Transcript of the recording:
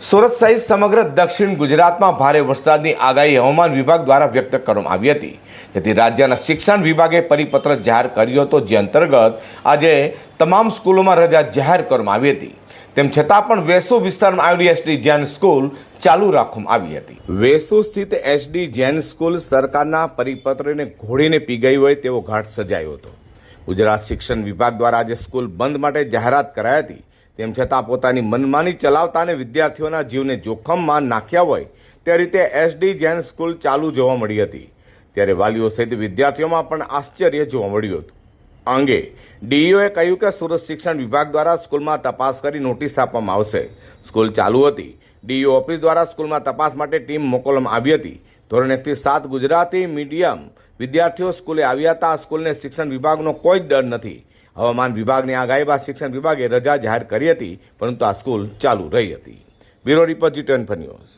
સુરત સહિત સમગ્ર દક્ષિણ ગુજરાતમાં ભારે વરસાદની આગાહી હવામાન વિભાગ દ્વારા વ્યક્ત કરવામાં આવી હતી. જેથી રાજ્યના શિક્ષણ વિભાગે પરિપત્ર જાહેર કર્યો હતો, જે અંતર્ગત આજે તમામ સ્કૂલોમાં રજા જાહેર કરવામાં આવી હતી. તેમ છતાં પણ વેસુ વિસ્તારમાં આવેલી એસડી જૈન સ્કૂલ ચાલુ રાખવામાં આવી હતી. વેસુ સ્થિત એસડી જૈન સ્કૂલ સરકારના પરિપત્રને ઘોડીને પી ગઈ હોય તેવો ઘાટ સજાયો હતો. ગુજરાત શિક્ષણ વિભાગ દ્વારા આજે સ્કૂલ બંધ માટે જાહેરાત કરાઈ હતી. તેમ છતાં પોતાની મનમાની ચલાવતા અને વિદ્યાર્થીઓના જીવને જોખમમાં નાખ્યા હોય તે રીતે એસડી જૈન સ્કૂલ ચાલુ જોવા મળી હતી. ત્યારે વાલીઓ સહિત વિદ્યાર્થીઓમાં પણ આશ્ચર્ય જોવા મળ્યું હતું. અંગે ડીઈઓએ કહ્યું કે સુરત શિક્ષણ વિભાગ દ્વારા સ્કૂલમાં તપાસ કરી નોટિસ આપવામાં આવશે. સ્કૂલ ચાલુ હતી. ડીઈઓ ઓફિસ દ્વારા સ્કૂલમાં તપાસ માટે ટીમ મોકલવામાં આવી હતી. ધોરણ એકથી સાત ગુજરાતી મીડિયમ વિદ્યાર્થીઓ સ્કૂલે આવ્યા હતા. આ સ્કૂલને શિક્ષણ વિભાગનો કોઈ જ ડર નથી. હવામાન વિભાગની આગાહી બાદ શિક્ષણ વિભાગે રજા જાહેર કરી હતી, પરંતુ આ સ્કૂલ ચાલુ રહી હતી. Bureau report G twenty news.